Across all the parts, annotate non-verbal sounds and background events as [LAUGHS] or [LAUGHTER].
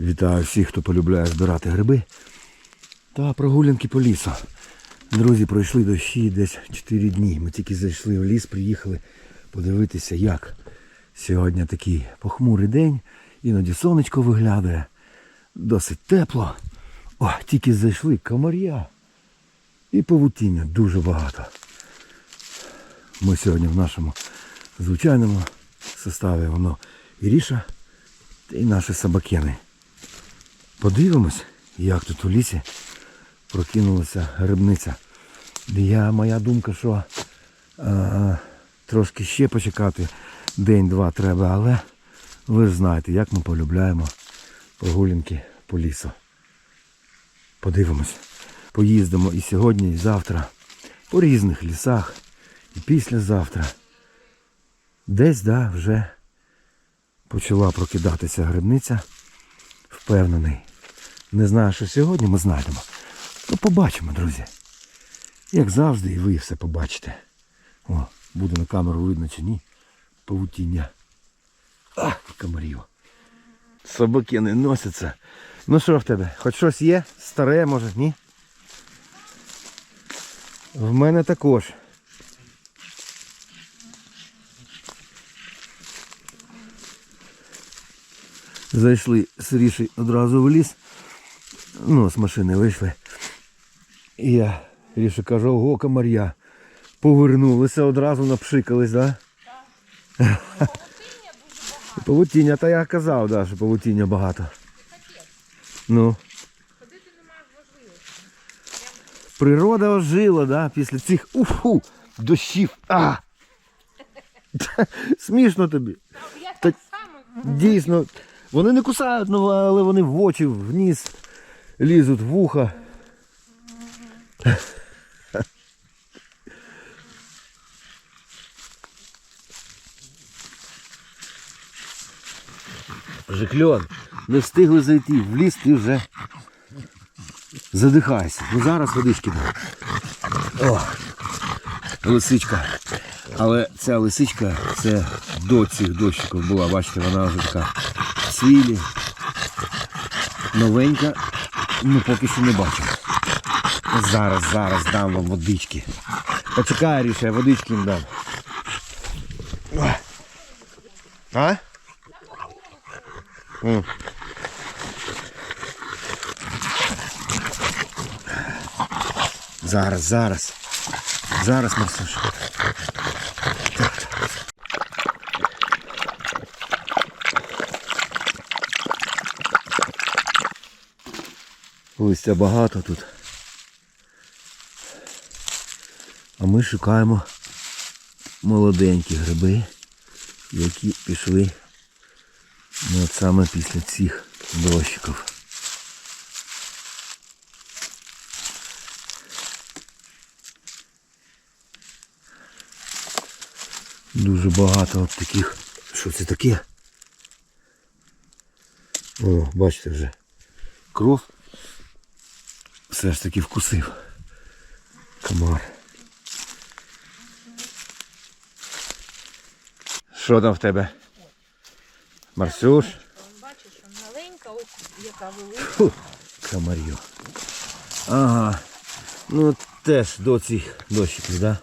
Вітаю всіх, хто полюбляє збирати гриби та прогулянки по лісу. Друзі, пройшли дощі десь 4 дні. Ми тільки зайшли в ліс, приїхали подивитися, як сьогодні такий похмурий день. Іноді сонечко виглядає. Досить тепло. О, тільки зайшли комар'я. І павутіння дуже багато. Ми сьогодні в нашому звичайному составі воно і ріша, і наші собакени. Подивимось, як тут у лісі прокинулася грибниця. Я, моя думка, що а, трошки ще почекати день-два треба, але ви ж знаєте, як ми полюбляємо прогулянки по лісу. Подивимось. Поїздимо і сьогодні, і завтра по різних лісах, і післязавтра. Десь, да, вже почала прокидатися грибниця. Впевнений. Не знаю, що сьогодні ми знайдемо. Ну, побачимо, друзі. Як завжди, і ви все побачите. О, буде на камеру видно чи ні. Павутіння. А, комарів. Собаки не носяться. Ну що в тебе? Хоч щось є? Старе, може, ні? В мене також. Зайшли Ріші одразу в ліс. Ну, з машини вийшли. І я Ріші кажу, ого, комар'я. Повернулися одразу, напшикались, да? Павутіння, та я казав, да, що павутіння багато. Ну. Природа ожила, да, після цих уфу, дощів. А! Смішно тобі. Я так само. Дійсно, вони не кусають, ну, але вони в очі, в ніс лізуть, в вуха. Жикльон, не встигли зайти в ліс, ти вже задихаєшся. Ну зараз водички. О, лисичка. Але ця лисичка це до цих дощиків була, бачите, вона вже така в. Новенька, ну поки що не бачу. Зараз, зараз дам вам водички. Почекай, Ріша, я водички їм дам. А? М. Зараз, зараз. Зараз, Максуш. Листя багато тут. А ми шукаємо молоденькі гриби, які пішли ну, от саме після цих дощиків. Дуже багато от таких. Що це таке? О, бачите вже. Кров все ж таки вкусив. Комар. Що там в тебе? Марсюш? Бачиш, маленька, ось яка велика. Фу, комарів. Ага. Ну теж до цих дощиків, да?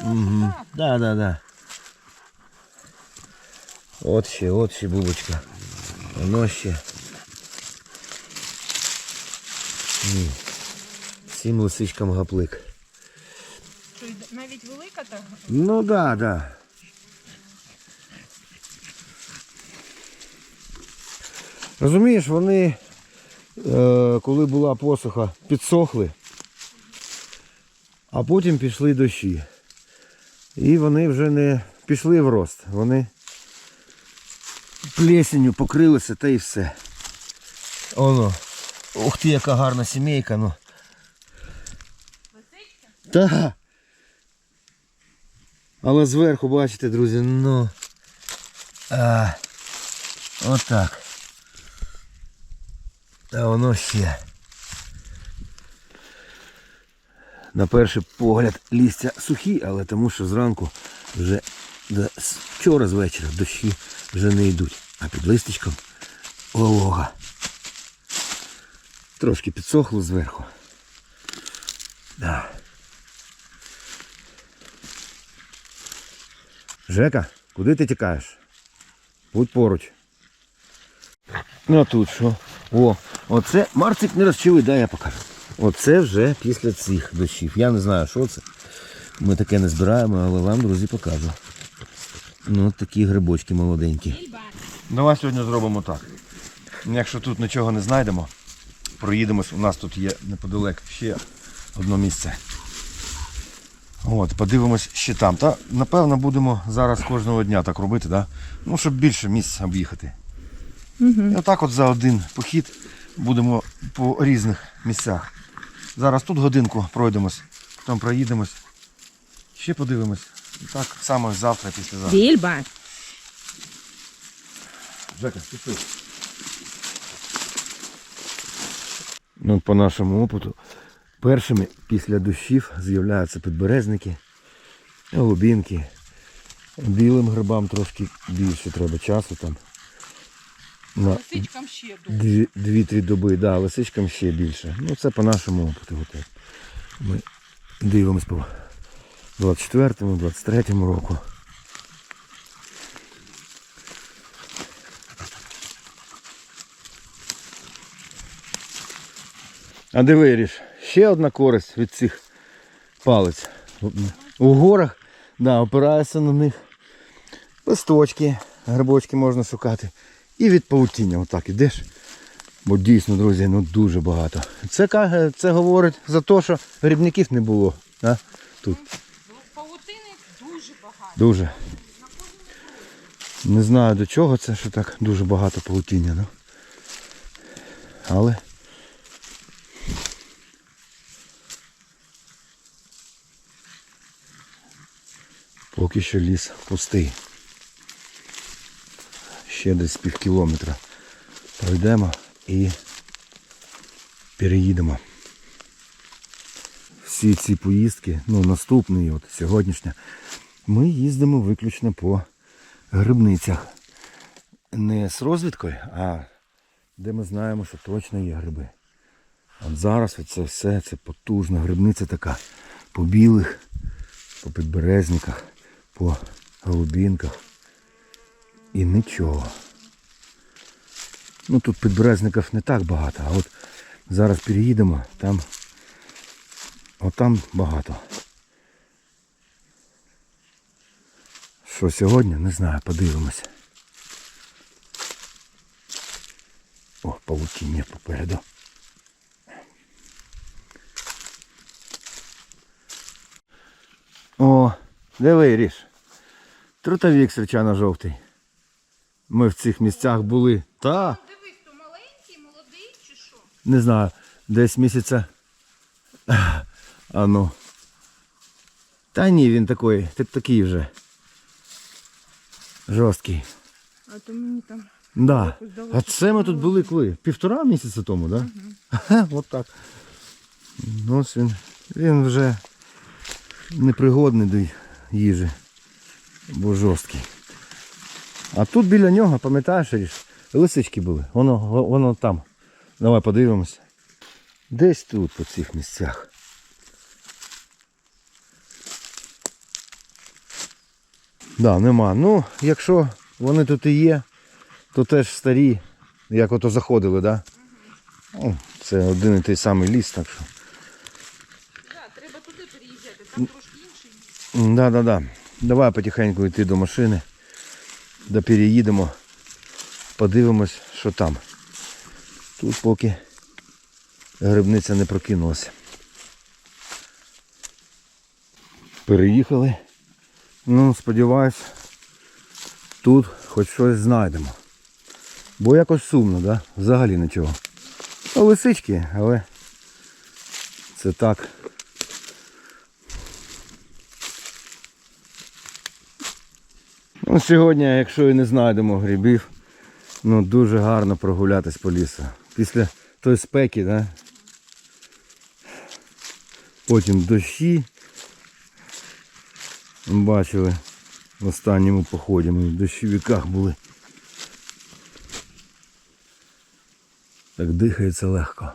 Угу. Да, да, да. От ще, от ще бубочка. Воно ще. Ні. Всім лисичкам гаплик. Навіть велика так. Ну да, да. Розумієш, вони, е, коли була посуха, підсохли, а потім пішли дощі. І вони вже не пішли в рост. Вони плесенью покрилися та й все. Оно. Ух ти, яка гарна сімейка, ну. Лисичка? Так. Але зверху, бачите, друзі, ну. А, отак. Та воно ще. На перший погляд лістя сухі, але тому що зранку вже з вчора з вечора дощі вже не йдуть. А під листочком волога. Трошки підсохло зверху. Да. Жека, куди ти тікаєш? Будь поруч. Ну а тут що? О, оце Марцик не розчили, дай я покажу. Оце вже після цих дощів. Я не знаю, що це. Ми таке не збираємо, але вам, друзі, покажу. Ну, такі грибочки молоденькі. Давай сьогодні зробимо так. Якщо тут нічого не знайдемо, проїдемось. У нас тут є неподалек ще одне місце. От, подивимось ще там. Та напевно будемо зараз кожного дня так робити, да? ну, щоб більше місць об'їхати. І отак от за один похід будемо по різних місцях. Зараз тут годинку пройдемось, потім проїдемось. Ще подивимось. І так само завтра, післязавтра. Більба. Жека, пішли. Ну, по нашому опиту, першими після дощів з'являються підберезники, голубінки. Білим грибам трошки більше треба часу там. На Лисичкам ще дві- дві-три доби, да, лисичкам ще більше. Ну це по нашому опиту. Ми дивимось по 24-му, 23-му року. А диви, Ріш, ще одна користь від цих палець. У горах да, опираєшся на них. Листочки, грибочки можна шукати. І від паутіння отак ідеш. Бо дійсно, друзі, ну дуже багато. Це, це говорить за те, що грибників не було. А? Тут Павутини дуже багато. дуже. Не знаю до чого це, що так дуже багато паутіння. Ну. Але поки що ліс пустий. Ще десь пів кілометра пройдемо і переїдемо. Всі ці поїздки, ну наступний, от сьогоднішня, ми їздимо виключно по грибницях. Не з розвідкою, а де ми знаємо, що точно є гриби. От зараз це все, це потужна грибниця така. По білих, по підберезниках, по голубінках. І нічого. Ну тут підберезників не так багато, а от зараз переїдемо, там, от там багато. Що сьогодні, не знаю, подивимося. О, павутіння попереду. О, диви, ріж. Трутовік свячано жовтий. Ми в цих місцях були. Та, Дивись, то маленький, молодий чи що? не знаю, десь місяця. А ну. Та ні, він такий, ти такий вже. Жорсткий. А то мені там. Да. А це ми тут були коли? Півтора місяця тому, так? Да? От так. Ну, ось він. Він вже непригодний до їжі. Бо жорсткий. А тут біля нього, пам'ятаєш, лисички були. Воно, воно там. Давай подивимося. Десь тут, по цих місцях. Да, нема. Ну, якщо вони тут і є, то теж старі, як ото заходили, да? Ну, це один і той самий ліс, так що. Так, треба туди переїжджати, там трошки інший. М, Да, да, да. Давай потихеньку йти до машини. Да переїдемо. Подивимось, що там. Тут поки грибниця не прокинулася. Переїхали. Ну, сподіваюсь, тут хоч щось знайдемо. Бо якось сумно, да? Взагалі нічого. Лисички, але це так. Ну, сьогодні, якщо і не знайдемо грибів, ну дуже гарно прогулятись по лісу. Після тої спеки, да? потім дощі. Бачили в останньому поході, ми в дощовиках були. Так дихається легко.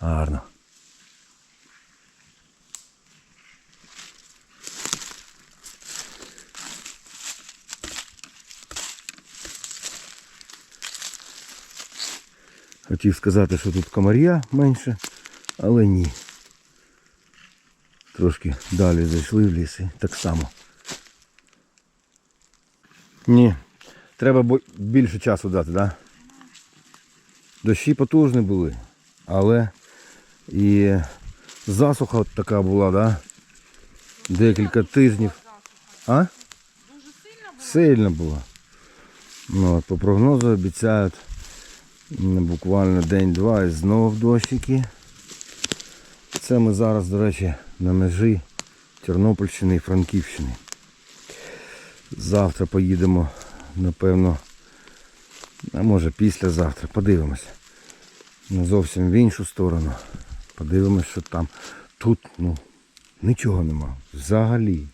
Гарно. Хотів сказати, що тут комар'я менше, але ні. Трошки далі зайшли в ліс і так само. Ні. Треба більше часу дати, так? Да? Дощі потужні були, але і засуха така була, да? Декілька тижнів. А? Дуже сильно було. Сильно було. Ну, по прогнозу обіцяють буквально день-два і знов дощики. Це ми зараз, до речі, на межі Тернопільщини і Франківщини. Завтра поїдемо, напевно, а може післязавтра. Подивимося. Ну, зовсім в іншу сторону. Подивимось, що там. Тут, ну, нічого нема. Взагалі.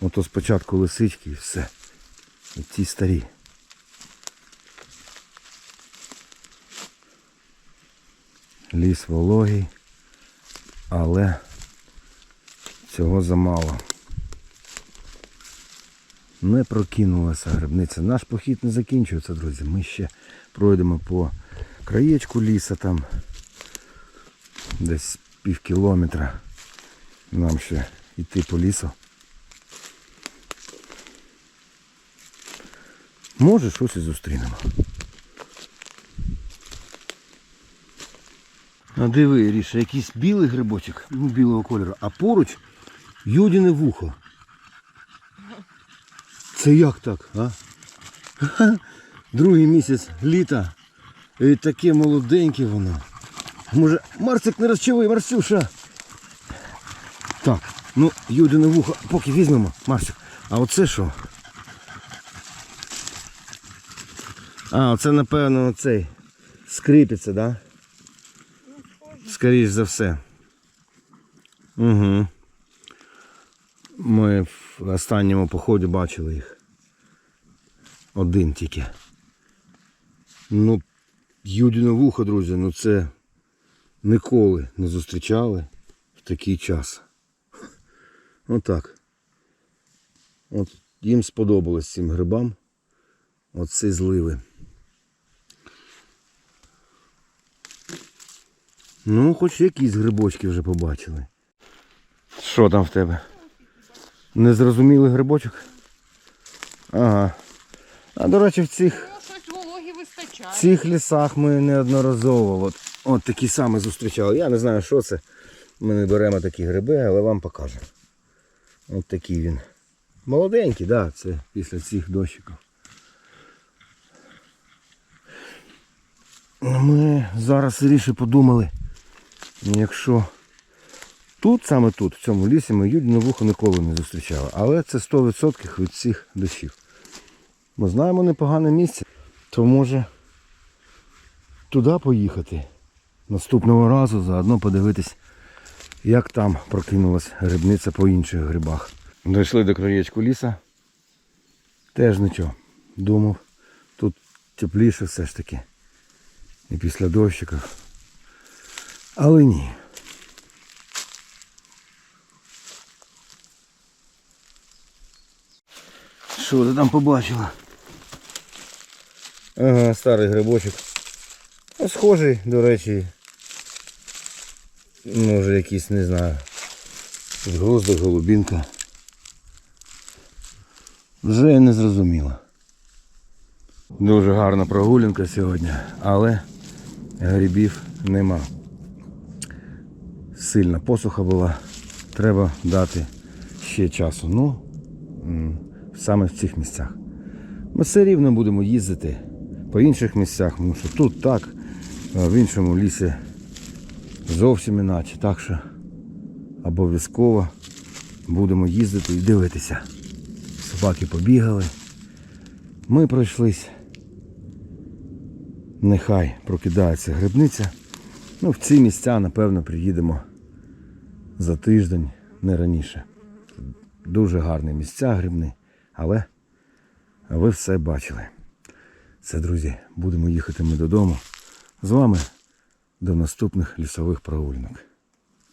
Ото спочатку лисички і все. І ті старі. Ліс вологий, але цього замало. Не прокинулася грибниця. Наш похід не закінчується, друзі. Ми ще пройдемо по краєчку ліса там десь пів кілометра. Нам ще йти по лісу. Може щось і зустрінемо. Диви, Ріша, якийсь білий грибочок, ну, білого кольору, а поруч юдіне вухо. Це як так, а? [LAUGHS] Другий місяць літа. І таке молоденьке воно. Може, Марцик не розчавий, Марсюша. Так, ну, юдине вухо, поки візьмемо, Марсик. А оце що? А, оце напевно оцей скрипиться, да? Скоріш за все. Угу. Ми в останньому поході бачили їх. Один тільки. Ну, Юдіне вухо, друзі, ну це ніколи не зустрічали в такий час. [LAUGHS] Отак. От їм сподобалось цим грибам. Оці зливи. Ну, хоч якісь грибочки вже побачили. Що там в тебе? Незрозумілий грибочок? Ага. А до речі, в цих, Ну, в цих лісах ми неодноразово от, от такі самі зустрічали. Я не знаю, що це. Ми не беремо такі гриби, але вам покажу. От такий він. Молоденький, так, да, це після цих дощиків. Ми зараз ріше подумали, якщо тут, саме тут, в цьому лісі, ми юдіну вухо ніколи не зустрічали. Але це 100% від цих дощів. Ми знаємо непогане місце, то може туди поїхати. Наступного разу заодно подивитись, як там прокинулась грибниця по інших грибах. Дійшли до краєчку ліса. Теж нічого. Думав, тут тепліше все ж таки. І після дощиків. Але ні. Що ти там побачила? Ага, старий грибочок. Ну, схожий, до речі. Може якийсь, не знаю. Згоздок, голубінка. Вже не зрозуміло. Дуже гарна прогулянка сьогодні, але грибів нема. Сильна посуха була. Треба дати ще часу. Ну, саме в цих місцях. Ми все рівно будемо їздити по інших місцях, тому що тут так, в іншому лісі зовсім іначе. Так що обов'язково будемо їздити і дивитися. Собаки побігали. Ми пройшлись. Нехай прокидається грибниця. Ну, в ці місця, напевно, приїдемо за тиждень, не раніше. Дуже гарні місця грибні, але ви все бачили. Це, друзі, будемо їхати ми додому. З вами До наступних лісових прогулянок.